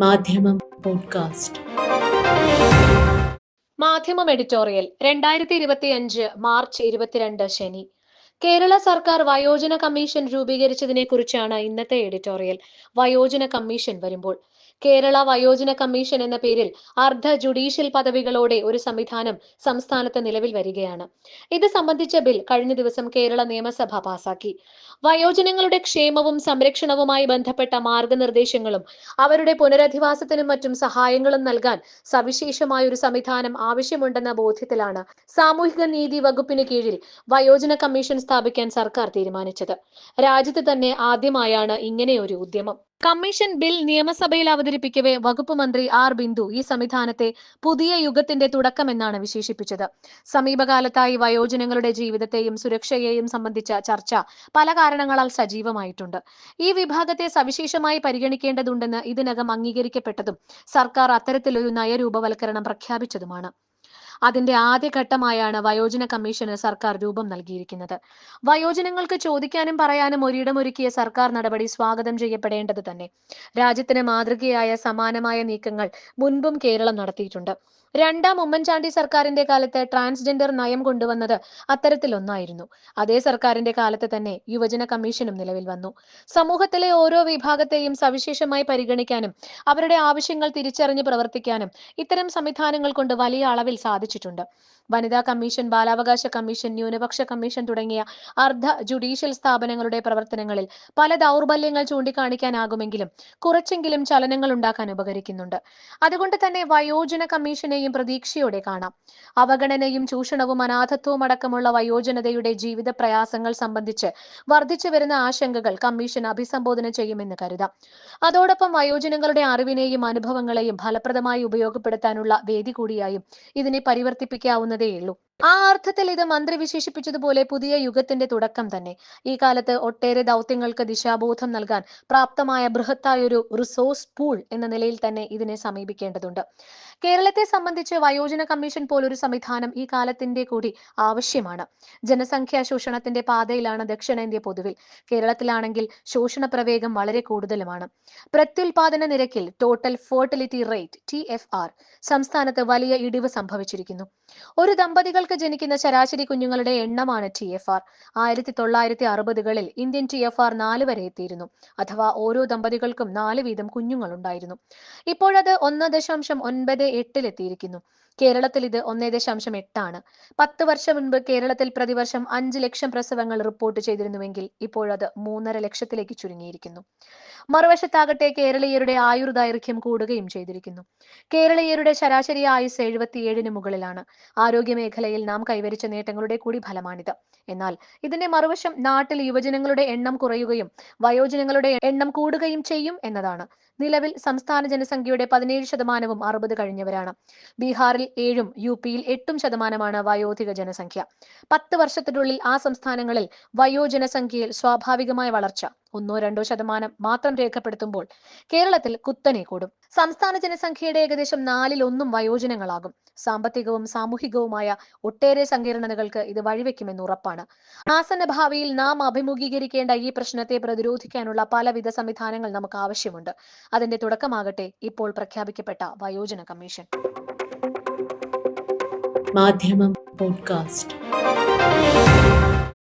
മാധ്യമം പോഡ്കാസ്റ്റ്. മാധ്യമം എഡിറ്റോറിയൽ രണ്ടായിരത്തി ഇരുപത്തി അഞ്ച് മാർച്ച് ഇരുപത്തിരണ്ട് ശനി. കേരള സർക്കാർ വയോജന കമ്മീഷൻ രൂപീകരിച്ചതിനെ കുറിച്ചാണ് ഇന്നത്തെ എഡിറ്റോറിയൽ. വയോജന കമ്മീഷൻ വരുമ്പോൾ കേരള വയോജന കമ്മീഷൻ എന്ന പേരിൽ അർദ്ധ ജുഡീഷ്യൽ പദവികളോടെ ഒരു സംവിധാനം സംസ്ഥാനത്ത് നിലവിൽ വരികയാണ്. ഇത് സംബന്ധിച്ച ബിൽ കഴിഞ്ഞ ദിവസം കേരള നിയമസഭ പാസാക്കി. വയോജനങ്ങളുടെ ക്ഷേമവും സംരക്ഷണവുമായി ബന്ധപ്പെട്ട മാർഗനിർദ്ദേശങ്ങളും അവരുടെ പുനരധിവാസത്തിനും മറ്റും സഹായങ്ങളും നൽകാൻ സവിശേഷമായ ഒരു സംവിധാനം ആവശ്യമുണ്ടെന്ന ബോധ്യത്തിലാണ് സാമൂഹിക നീതി വകുപ്പിന് കീഴിൽ വയോജന കമ്മീഷൻ സ്ഥാപിക്കാൻ സർക്കാർ തീരുമാനിച്ചത്. രാജ്യത്ത് തന്നെ ആദ്യമായാണ് ഇങ്ങനെയൊരു ഉദ്യമം. കമ്മീഷൻ ബിൽ നിയമസഭയിൽ അവതരിപ്പിക്കവെ വകുപ്പ് മന്ത്രി ആർ ബിന്ദു ഈ സംവിധാനത്തെ പുതിയ യുഗത്തിന്റെ തുടക്കമെന്നാണ് വിശേഷിപ്പിച്ചത്. സമീപകാലത്തായി വയോജനങ്ങളുടെ ജീവിതത്തെയും സുരക്ഷയെയും സംബന്ധിച്ച ചർച്ച പല കാരണങ്ങളാൽ സജീവമായിട്ടുണ്ട്. ഈ വിഭാഗത്തെ സവിശേഷമായി പരിഗണിക്കേണ്ടതുണ്ടെന്ന് ഇതിനകം അംഗീകരിക്കപ്പെട്ടതും സർക്കാർ അത്തരത്തിലൊരു നയരൂപവൽക്കരണം പ്രഖ്യാപിച്ചതുമാണ്. അതിന്റെ ആദ്യഘട്ടമായാണ് വയോജന കമ്മീഷന് സർക്കാർ രൂപം നൽകിയിരിക്കുന്നത്. വയോജനങ്ങൾക്ക് ചോദിക്കാനും പറയാനും ഒരിടമൊരുക്കിയ സർക്കാർ നടപടി സ്വാഗതം ചെയ്യപ്പെടേണ്ടത് തന്നെ രാജ്യത്തിന് മാതൃകയായ സമാനമായ നീക്കങ്ങൾ മുൻപും കേരളം നടത്തിയിട്ടുണ്ട്. രണ്ടാം ഉമ്മൻചാണ്ടി സർക്കാരിന്റെ കാലത്ത് ട്രാൻസ്ജെൻഡർ നയം കൊണ്ടുവന്നത് അത്തരത്തിലൊന്നായിരുന്നു അതേ സർക്കാരിന്റെ കാലത്ത് തന്നെ യുവജന കമ്മീഷനും നിലവിൽ വന്നു. സമൂഹത്തിലെ ഓരോ വിഭാഗത്തെയും സവിശേഷമായി പരിഗണിക്കാനും അവരുടെ ആവശ്യങ്ങൾ തിരിച്ചറിഞ്ഞ് പ്രവർത്തിക്കാനും ഇത്തരം സംവിധാനങ്ങൾ കൊണ്ട് വലിയ അളവിൽ സാധിച്ചിട്ടുണ്ട്. വനിതാ കമ്മീഷൻ ബാലാവകാശ കമ്മീഷൻ ന്യൂനപക്ഷ കമ്മീഷൻ തുടങ്ങിയ അർദ്ധ ജുഡീഷ്യൽ സ്ഥാപനങ്ങളുടെ പ്രവർത്തനങ്ങളിൽ പല ദൗർബല്യങ്ങൾ ചൂണ്ടിക്കാണിക്കാനാകുമെങ്കിലും കുറച്ചെങ്കിലും ചലനങ്ങൾ ഉണ്ടാക്കാൻ ഉപകരിക്കുന്നുണ്ട്. അതുകൊണ്ട് തന്നെ വയോജന കമ്മീഷനെയും പ്രതീക്ഷയോടെ കാണാം. അവഗണനയും ചൂഷണവും അനാഥത്വവും അടക്കമുള്ള വയോജനതയുടെ ജീവിത പ്രയാസങ്ങൾ സംബന്ധിച്ച് വർദ്ധിച്ചു വരുന്ന ആശങ്കകൾ കമ്മീഷൻ അഭിസംബോധന ചെയ്യുമെന്ന് കരുതാം. അതോടൊപ്പം വയോജനങ്ങളുടെ അറിവിനെയും അനുഭവങ്ങളെയും ഫലപ്രദമായി ഉപയോഗപ്പെടുത്താനുള്ള വേദി കൂടിയായും ഇതിനെ പരിവർത്തിപ്പിക്കാവുന്നതേയുള്ളൂ. ആ അർത്ഥത്തിൽ ഇത് മന്ത്രി വിശേഷിപ്പിച്ചതുപോലെ പുതിയ യുഗത്തിന്റെ തുടക്കം തന്നെ. ഈ കാലത്ത് ഒട്ടേറെ ദൗത്യങ്ങൾക്ക് ദിശാബോധം നൽകാൻ പ്രാപ്തമായ ബൃഹത്തായൊരു റിസോഴ്സ് പൂൾ എന്ന നിലയിൽ തന്നെ ഇതിനെ സമീപിക്കേണ്ടതുണ്ട്. കേരളത്തെ സംബന്ധിച്ച് വയോജന കമ്മീഷൻ പോലൊരു സംവിധാനം ഈ കാലത്തിന്റെ കൂടി ആവശ്യമാണ്. ജനസംഖ്യാ ശോഷണത്തിന്റെ പാതയിലാണ് ദക്ഷിണേന്ത്യ പൊതുവിൽ. കേരളത്തിലാണെങ്കിൽ ശോഷണ പ്രവേഗം വളരെ കൂടുതലുമാണ്. പ്രത്യുൽപാദന നിരക്കിൽ ടോട്ടൽ ഫെർട്ടിലിറ്റി റേറ്റ് ടി സംസ്ഥാനത്ത് വലിയ ഇടിവ് സംഭവിച്ചിരിക്കുന്നു. ഒരു ദമ്പതികൾക്ക് ജനിക്കുന്ന ശരാശരി കുഞ്ഞുങ്ങളുടെ എണ്ണമാണ് ടി എഫ് ആർ. ആയിരത്തി തൊള്ളായിരത്തി അറുപതുകളിൽ ഇന്ത്യൻ ടി എഫ് ആർ നാല് വരെ എത്തിയിരുന്നു. അഥവാ ഓരോ ദമ്പതികൾക്കും നാല് വീതം കുഞ്ഞുങ്ങളുണ്ടായിരുന്നു. ഇപ്പോഴത് ഒന്ന് ദശാംശം ഒൻപത് എട്ടിലെത്തിയിരിക്കുന്നു കേരളത്തിൽ ഇത് ഒന്നേ ദശാംശം എട്ടാണ്. പത്ത് വർഷം മുൻപ് കേരളത്തിൽ പ്രതിവർഷം അഞ്ച് ലക്ഷം പ്രസവങ്ങൾ റിപ്പോർട്ട് ചെയ്തിരുന്നുവെങ്കിൽ ഇപ്പോഴത് മൂന്നര ലക്ഷത്തിലേക്ക് ചുരുങ്ങിയിരിക്കുന്നു. മറുവശത്താകട്ടെ കേരളീയരുടെ ആയുർദൈർഘ്യം കൂടുകയും ചെയ്തിരിക്കുന്നു. കേരളീയരുടെ ശരാശരി ആയുസ് എഴുപത്തിയേഴിന് മുകളിലാണ്. ആരോഗ്യ മേഖലയിൽ നാം കൈവരിച്ച നേട്ടങ്ങളുടെ കൂടി ഫലമാണിത്. എന്നാൽ ഇതിന്റെ മറുവശം നാട്ടിൽ യുവജനങ്ങളുടെ എണ്ണം കുറയുകയും വയോജനങ്ങളുടെ എണ്ണം കൂടുകയും ചെയ്യും എന്നതാണ്. നിലവിൽ സംസ്ഥാന ജനസംഖ്യയുടെ പതിനേഴ് ശതമാനവും അറുപത് കഴിഞ്ഞവരാണ്. ബീഹാറിൽ ഏഴും യു പിയിൽ എട്ടും ശതമാനമാണ് വയോധിക ജനസംഖ്യ. പത്ത് വർഷത്തിനുള്ളിൽ ആ സംസ്ഥാനങ്ങളിൽ വയോജനസംഖ്യയിൽ സ്വാഭാവികമായ വളർച്ച. ഒന്നോ രണ്ടോ ശതമാനം മാത്രം രേഖപ്പെടുത്തുമ്പോൾ കേരളത്തിൽ കുത്തനെ കൂടും. സംസ്ഥാന ജനസംഖ്യയുടെ ഏകദേശം നാലിൽ ഒന്നും വയോജനങ്ങളാകും. സാമ്പത്തികവും സാമൂഹികവുമായ ഒട്ടേറെ സങ്കീർണതകൾക്ക് ഇത് വഴിവെക്കുമെന്ന് ഉറപ്പാണ്. ആസന്ന ഭാവിയിൽ നാം അഭിമുഖീകരിക്കേണ്ട ഈ പ്രശ്നത്തെ പ്രതിരോധിക്കാനുള്ള പലവിധ സംവിധാനങ്ങൾ നമുക്ക് ആവശ്യമുണ്ട്. അതിന്റെ തുടക്കമാകട്ടെ. ഇപ്പോൾ പ്രഖ്യാപിക്കപ്പെട്ട വയോജന കമ്മീഷൻ. മാധ്യമം പോഡ്കാസ്റ്റ്.